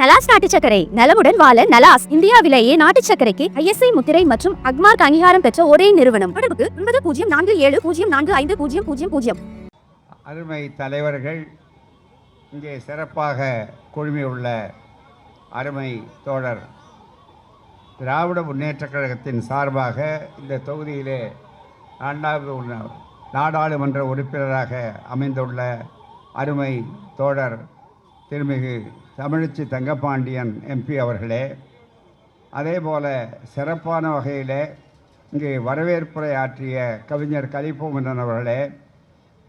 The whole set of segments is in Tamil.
நலாஸ் நாட்டு சக்கரை நலமுடன் வாழ நலாஸ் இந்தியாவிலேயே நாட்டு சக்கரைக்கு ஐஎஸ்ஐ முத்திரை மற்றும் அக்மார்க் அங்கீகாரம் பெற்ற ஒரே நிறுவனம். தொடர்புக்கு ஒன்பது பூஜ்ஜியம் நான்கு ஏழு பூஜ்ஜியம் நான்கு ஐந்து பூஜ்ஜியம் பூஜ்ஜியம் பூஜ்ஜியம். அருமை தலைவர்கள் இங்கே சிறப்பாக குழுமியுள்ள அருமை தோழர் திராவிட முன்னேற்றக் கழகத்தின் சார்பாக இந்த தொகுதியிலே நான்காவது நாடாளுமன்ற உறுப்பினராக அமைந்துள்ள அருமை தோழர் திருமிகு தமிழச்சி தங்கப்பாண்டியன் எம்பி அவர்களே அதே போல் சிறப்பான வகையில் இங்கே வரவேற்புரை ஆற்றிய கவிஞர் கலிப்போமன்னன் அவர்களே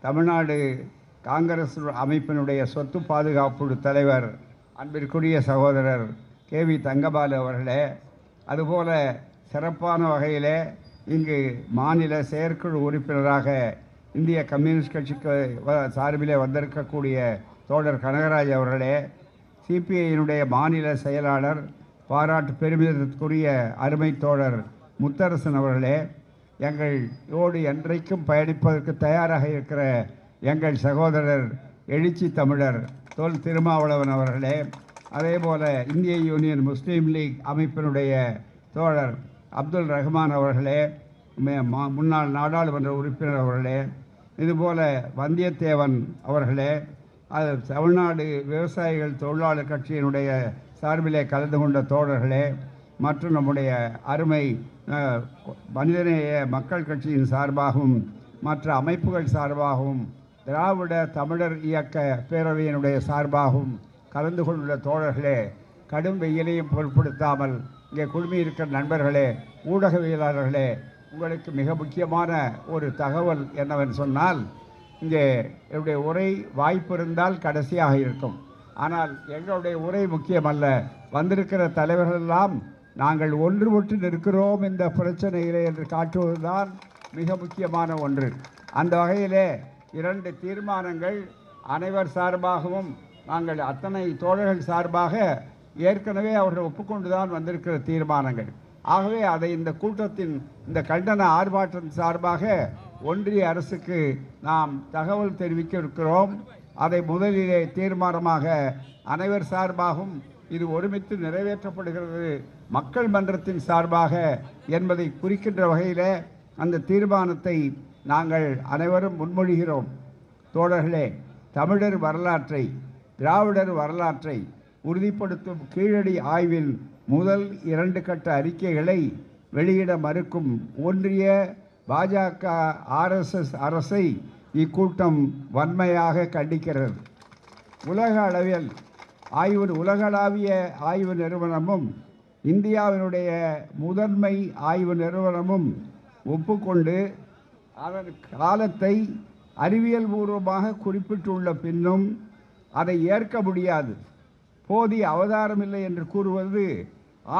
தமிழ்நாடு காங்கிரஸ் அமைப்பினுடைய சொத்து பாதுகாப்பு தலைவர் அன்பிற்குரிய சகோதரர் கே வி தங்கபாலு அவர்களே அதுபோல் சிறப்பான வகையில் இங்கு மாநில செயற்குழு உறுப்பினராக இந்திய கம்யூனிஸ்ட் கட்சிக்கு வ- சார்பிலே வந்திருக்கக்கூடிய தோழர் கனகராஜ் அவர்களே சிபிஐயினுடைய மாநில செயலாளர் பாராட்டு பெருமிதத்திற்குரிய அருமை தோழர் முத்தரசன் அவர்களே எங்கள் யோடு என்றைக்கும் பயணிப்பதற்கு தயாராக இருக்கிற எங்கள் சகோதரர் எழுச்சி தமிழர் தொல் திருமாவளவன் அவர்களே அதே போல் இந்திய யூனியன் முஸ்லீம் லீக் அமைப்பினுடைய தோழர் அப்துல் ரஹ்மான் அவர்களே முன்னாள் நாடாளுமன்ற உறுப்பினர் அவர்களே இதுபோல வந்தியத்தேவன் அவர்களே அது தமிழ்நாடு விவசாயிகள் தொழிலாளர் கட்சியினுடைய சார்பிலே கலந்து கொண்ட தோழர்களே மற்றும் நம்முடைய அருமை மனிதநேய மக்கள் கட்சியின் சார்பாகவும் மற்ற அமைப்புகள் சார்பாகவும் திராவிட தமிழர் இயக்க பேரவையினுடைய சார்பாகவும் கலந்து கொண்டுள்ள தோழர்களே கடும் வெயிலையும் பொருட்படுத்தாமல் இங்கே குழுமி இருக்கிற நண்பர்களே ஊடகவியலாளர்களே உங்களுக்கு மிக முக்கியமான ஒரு தகவல் என்னவென்று சொன்னால் இங்கே என்னுடைய உரை வாய்ப்பு இருந்தால் கடைசியாக இருக்கும். ஆனால் எங்களுடைய உரை முக்கியமல்ல. வந்திருக்கிற தலைவர்களெல்லாம் நாங்கள் ஒன்றுபட்டு நிற்கிறோம் இந்த பிரச்சனையிலே என்று காட்டுவதுதான் மிக முக்கியமான ஒன்று. அந்த வகையிலே இரண்டு தீர்மானங்கள் அனைவர் சார்பாகவும் நாங்கள் அத்தனை தோழர்கள் சார்பாக ஏற்கனவே அவர்கள் ஒப்புக்கொண்டுதான் வந்திருக்கிற தீர்மானங்கள். ஆகவே அதை இந்த கூட்டத்தின் இந்த கண்டன ஆர்ப்பாட்டம் சார்பாக ஒன்றிய அரசுக்கு நாம் தகவல் தெரிவிக்க இருக்கிறோம் அதை முதலிலே தீர்மானமாக அனைவர் சார்பாகவும் இது ஒருமித்து நிறைவேற்றப்படுகிறது. மக்கள் மன்றத்தின் சார்பாக என்பதை குறிக்கின்ற வகையில் அந்த தீர்மானத்தை நாங்கள் அனைவரும் முன்மொழிகிறோம். தோழர்களே தமிழர் வரலாற்றை திராவிடர் வரலாற்றை உறுதிப்படுத்தும் கீழடி ஆய்வின் முதல் இரண்டு கட்ட அறிக்கைகளை வெளியிட மறுக்கும் ஒன்றிய பாஜக ஆர்எஸ்எஸ் அரசை இக்கூட்டம் வன்மையாக கண்டிக்கிறது. உலக அளவில் ஆய்வு உலகளாவிய ஆய்வு நிறுவனமும் இந்தியாவினுடைய முதன்மை ஆய்வு நிறுவனமும் ஒப்புக்கொண்டு அதன் காலத்தை அறிவியல் பூர்வமாக குறிப்பிட்டுள்ள பின்னும் அதை ஏற்க முடியாது. போதிய அவதாரமில்லை என்று கூறுவது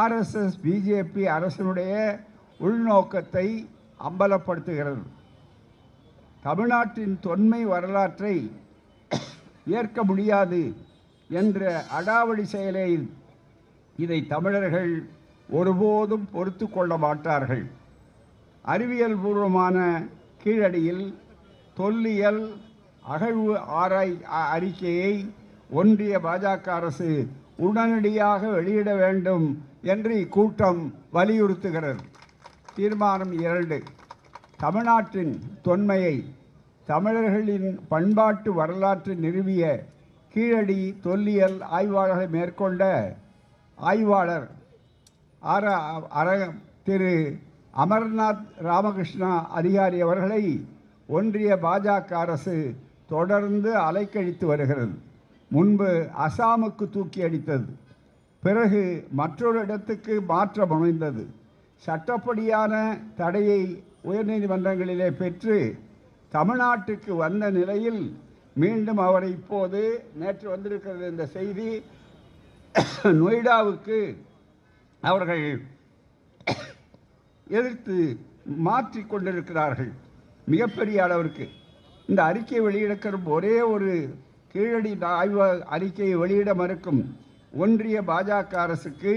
ஆர்எஸ்எஸ் பிஜேபி அரசனுடைய உள்நோக்கத்தை அம்பலப்படுத்துகிறது. தமிழ்நாட்டின் தொன்மை வரலாற்றை ஏற்க முடியாது என்ற அடாவடி செயலை இதை தமிழர்கள் ஒருபோதும் பொறுத்து கொள்ள மாட்டார்கள். அறிவியல் பூர்வமான கீழடியில் தொல்லியல் அகழ்வு ஆராய் அ- அறிக்கையை ஒன்றிய பாஜக அரசு உடனடியாக வெளியிட வேண்டும் என்று இக்கூட்டம் வலியுறுத்துகிறது. தீர்மானம் இரண்டு. தமிழ்நாட்டின் தொன்மையை தமிழர்களின் பண்பாட்டு வரலாற்று நிறுவிய கீழடி தொல்லியல் ஆய்வாளர்களை மேற்கொண்ட ஆய்வாளர் அர அர திரு அமர்நாத் ராமகிருஷ்ணா அதிகாரி அவர்களை ஒன்றிய பாஜக அரசு தொடர்ந்து அலைக்கழித்து வருகிறது. முன்பு அசாமுக்கு தூக்கி அடித்தது. பிறகு மற்றொரு இடத்துக்கு மாற்ற முனைந்தது சட்டப்படியான தடையை உயர்நீதிமன்றங்களிலே பெற்று தமிழ்நாட்டுக்கு வந்த நிலையில் மீண்டும் அவர் இப்போது நேற்று வந்திருக்கிறது இந்த செய்தி. நொய்டாவுக்கு அவர்கள் எதிர்த்து மாற்றிக் கொண்டிருக்கிறார்கள் மிகப்பெரிய அளவிற்கு. இந்த அறிக்கையை வெளியிடக்கிற ஒரே ஒரு கீழடி ஆய்வு அறிக்கையை வெளியிட மறுக்கும் ஒன்றிய பாஜக அரசுக்கு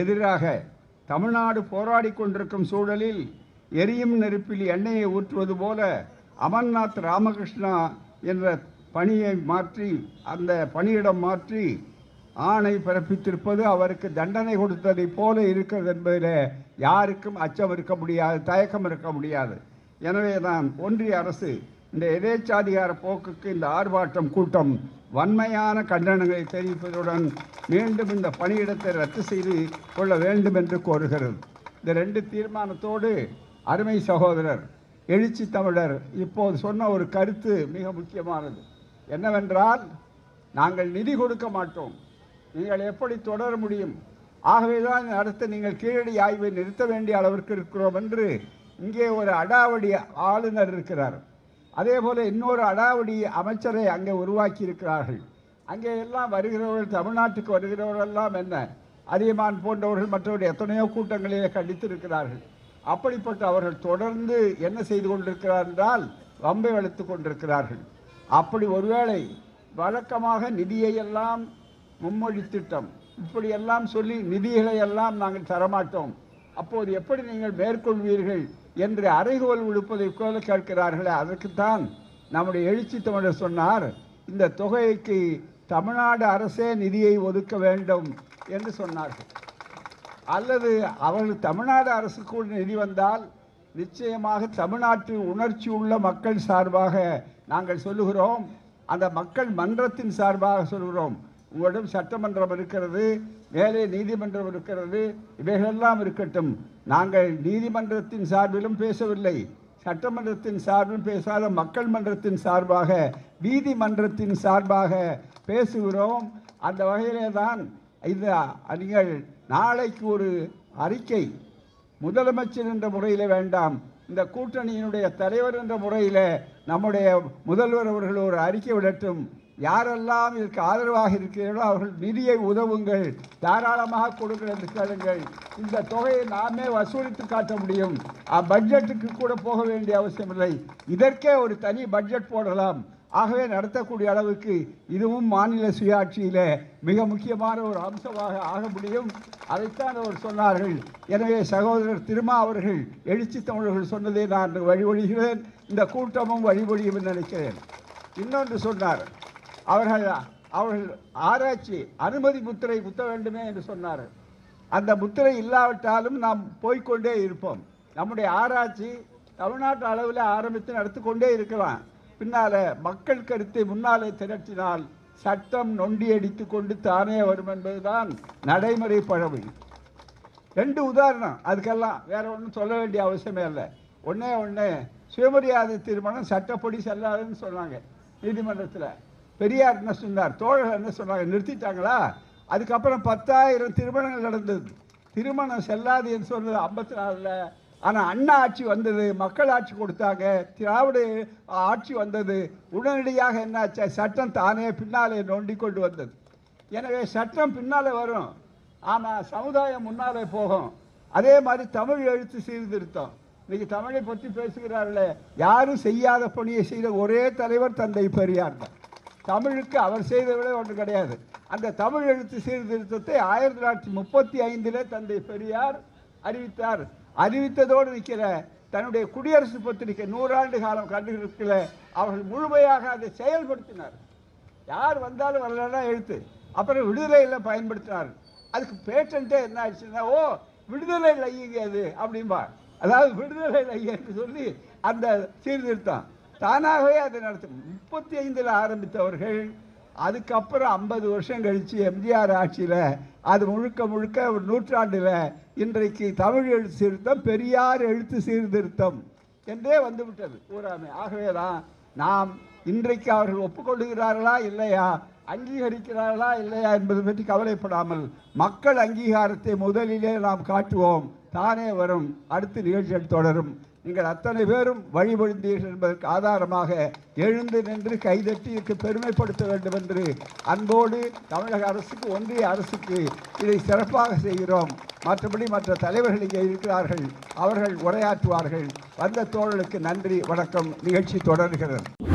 எதிராக தமிழ்நாடு போராடி கொண்டிருக்கும் சூழலில் எரியும் நெருப்பில் எண்ணெயை ஊற்றுவது போல அமர்நாத் ராமகிருஷ்ணா என்ற பணியை மாற்றி அந்த பணியிடம் மாற்றி ஆணை பிறப்பித்திருப்பது அவருக்கு தண்டனை கொடுத்ததைப் போல இருக்கிறது என்பதில் யாருக்கும் அச்சம் இருக்க முடியாது தயக்கம் இருக்க முடியாது. எனவே தான் ஒன்றிய அரசு இந்த எதேச்சாதிகார போக்குக்கு இந்த ஆர்ப்பாட்டம் கூட்டம் வன்மையான கண்டனங்களை தெரிவிப்பதுடன் மீண்டும் இந்த பணியிடத்தை ரத்து செய்து கொள்ள வேண்டும் என்று கோருகிறது. இந்த ரெண்டு தீர்மானத்தோடு அருமை சகோதரர் எழுச்சி தமிழர் இப்போது சொன்ன ஒரு கருத்து மிக முக்கியமானது. என்னவென்றால் நாங்கள் நிதி கொடுக்க மாட்டோம். நீங்கள் எப்படி தொடர முடியும்? ஆகவே தான் அடுத்து நீங்கள் கீழடி ஆய்வை நிறுத்த வேண்டிய அளவிற்கு இருக்கிறோம் என்று இங்கே ஒரு அடாவடி ஆளுநர் இருக்கிறார். அதே போல் இன்னொரு அடாவடி அமைச்சரை அங்கே உருவாக்கி இருக்கிறார்கள் அங்கே எல்லாம் வருகிறவர்கள் தமிழ்நாட்டுக்கு வருகிறவர்கள் எல்லாம் என்ன? அரியமான் போன்றவர்கள் மற்றவர்கள் எத்தனையோ கூட்டங்களிலே கண்டித்திருக்கிறார்கள். அப்படிப்பட்ட அவர்கள் தொடர்ந்து என்ன செய்து கொண்டிருக்கிறார் என்றால் வம்பை வளர்த்து கொண்டிருக்கிறார்கள். அப்படி ஒருவேளை வழக்கமாக நிதியை எல்லாம் மும்மொழி திட்டம் இப்படியெல்லாம் சொல்லி நிதிகளை எல்லாம் நாங்கள் தரமாட்டோம். அப்போது எப்படி நீங்கள் மேற்கொள்வீர்கள் என்று அறைகோல் விடுப்பதை போல கேட்கிறார்களே அதற்குத்தான் நம்முடைய எழுச்சி தமிழர் சொன்னார் இந்த தொகைக்கு தமிழ்நாடு அரசே நிதியை ஒதுக்க வேண்டும் என்று சொன்னார்கள். அல்லது அவர்கள் தமிழ்நாடு அரசுக்கு கூட நிதி வந்தால் நிச்சயமாக தமிழ்நாட்டு உணர்ச்சி உள்ள மக்கள் சார்பாக நாங்கள் சொல்லுகிறோம் அந்த மக்கள் மன்றத்தின் சார்பாக சொல்கிறோம் உங்களிடம் சட்டமன்றம் இருக்கிறது மேலே நீதிமன்றம் இருக்கிறது இவைகளெல்லாம் இருக்கட்டும். நாங்கள் நீதிமன்றத்தின் சார்பிலும் பேசவில்லை. சட்டமன்றத்தின் சார்பிலும் பேசாத மக்கள் மன்றத்தின் சார்பாக நீதிமன்றத்தின் சார்பாக பேசுகிறோம். அந்த வகையிலே தான் இந்த நீங்கள் நாளைக்கு ஒரு அறிக்கை முதலமைச்சர் என்ற முறையில் வேண்டாம் இந்த கூட்டணியினுடைய தலைவர் என்ற முறையில் நம்முடைய முதல்வர் அவர்கள் ஒரு அறிக்கை விடட்டும். யாரெல்லாம் இதற்கு ஆதரவாக இருக்கிறீர்களோ அவர்கள் நிதியை உதவுங்கள். தாராளமாக கொடுங்கள் என்று கேளுங்கள். இந்த தொகையை நாமே வசூலித்து காட்ட முடியும். பட்ஜெட்டுக்கு கூட போக வேண்டிய அவசியமில்லை. இதற்கே ஒரு தனி பட்ஜெட் போடலாம். ஆகவே நடத்தக்கூடிய அளவுக்கு இதுவும் மாநில சுயாட்சியில் மிக முக்கியமான ஒரு அம்சமாக ஆக முடியும். அதைத்தான் அவர் சொன்னார்கள். எனவே சகோதரர் திருமா அவர்கள் எழுச்சி தமிழர்கள் சொன்னதை நான் வழிமொழிகிறேன் இந்த கூட்டமும் வழிபொழியும் நினைக்கிறேன். இன்னொன்று சொன்னார். அவர்கள் அவர்கள் ஆராய்ச்சி அனுமதி முத்திரை குத்த வேண்டுமே என்று சொன்னார். அந்த முத்திரை இல்லாவிட்டாலும் நாம் போய்க்கொண்டே இருப்போம். நம்முடைய ஆராய்ச்சி தமிழ்நாட்டு அளவில் ஆரம்பித்து நடத்துக்கொண்டே கொண்டே இருக்கலாம். பின்னால் மக்கள் கருத்தை முன்னாலே திரட்டினால் சட்டம் நொண்டி அடித்து கொண்டு தானே வரும் என்பதுதான் நடைமுறை பழமை ரெண்டு உதாரணம். அதுக்கெல்லாம் வேற ஒன்றும் சொல்ல வேண்டிய அவசியமே இல்லை. ஒன்றே ஒன்று சுயமரியாதை தீர்மானம் சட்டப்படி செல்லாதுன்னு சொன்னாங்க நீதிமன்றத்தில். பெரியார் என்ன சொன்னார். தோழர் என்ன சொன்னாங்க? நிறுத்திட்டாங்களா? அதுக்கப்புறம் பத்தாயிரம் திருமணங்கள் நடந்தது. திருமணம் செல்லாது என்று சொன்னது ஐம்பத்தி நாலில் ஆனால் அண்ணா ஆட்சி வந்தது மக்கள் ஆட்சி கொடுத்தாங்க. திராவிட ஆட்சி வந்தது. உடனடியாக என்னாச்சு சட்டம் தானே பின்னாலே நோண்டி கொண்டு வந்தது. எனவே சட்டம் பின்னாலே வரும். ஆனால் சமுதாயம் முன்னாலே போகும். அதே மாதிரி தமிழ் எழுத்து சீர்திருத்தம். இன்னைக்கு தமிழை பற்றி பேசுகிறார்களே. யாரும் செய்யாத பணியை செய்த ஒரே தலைவர் தந்தை பெரியார் தான். தமிழுக்கு அவர் செய்த விட ஒன்று கிடையாது. அந்த தமிழ் எழுத்து சீர்திருத்தத்தை ஆயிரத்தி தொள்ளாயிரத்தி முப்பத்தி ஐந்திலே தந்தை பெரியார் அறிவித்தார். அறிவித்ததோடு நிற்கிற தன்னுடைய குடியரசு பத்திரிகை நூறாண்டு காலம் கண்டுகிற அவர்கள் முழுமையாக அதை செயல்படுத்தினார். யார் வந்தாலும் வரலன்னா எழுத்து. அப்புறம் விடுதலையில் பயன்படுத்தினார். அதுக்கு பேட்டன்ட்டே என்ன ஆயிடுச்சுன்னா ஓ விடுதலை லையங்க அது அப்படிம்பா. அதாவது விடுதலை லையன்னு சொல்லி அந்த சீர்திருத்தம். தானாகவே அதை நடத்தும். முப்பத்தி ஐந்தில் ஆரம்பித்தவர்கள் அதுக்கப்புறம் ஐம்பது வருஷம் கழித்து எம்ஜிஆர் ஆட்சியில் அது முழுக்க முழுக்க ஒரு நூற்றாண்டில் இன்றைக்கு தமிழ் எழுத்து சீர்திருத்தம் பெரியார் எழுத்து சீர்திருத்தம் என்றே வந்துவிட்டது. கூறாமை ஆகவே தான் நாம் இன்றைக்கு அவர்கள் ஒப்புக்கொள்ளுகிறார்களா இல்லையா அங்கீகரிக்கிறார்களா இல்லையா என்பது பற்றி கவலைப்படாமல் மக்கள் அங்கீகாரத்தை முதலிலே நாம் காட்டுவோம். தானே வரும். அடுத்த நிகழ்ச்சிகள் தொடரும். நீங்கள் அத்தனை பேரும் வழிபடுந்தீர்கள் என்பதற்கு ஆதாரமாக எழுந்து நின்று கைதட்டி இதற்கு பெருமைப்படுத்த வேண்டும் என்று அன்போடு தமிழக அரசுக்கு ஒன்றிய அரசுக்கு இதை சிறப்பாக செய்கிறோம். மற்றபடி மற்ற தலைவர்கள் இங்கே இருக்கிறார்கள் அவர்கள் உரையாற்றுவார்கள். வந்த தோழர்களுக்கு நன்றி வணக்கம். நிகழ்ச்சி தொடர்கிறது.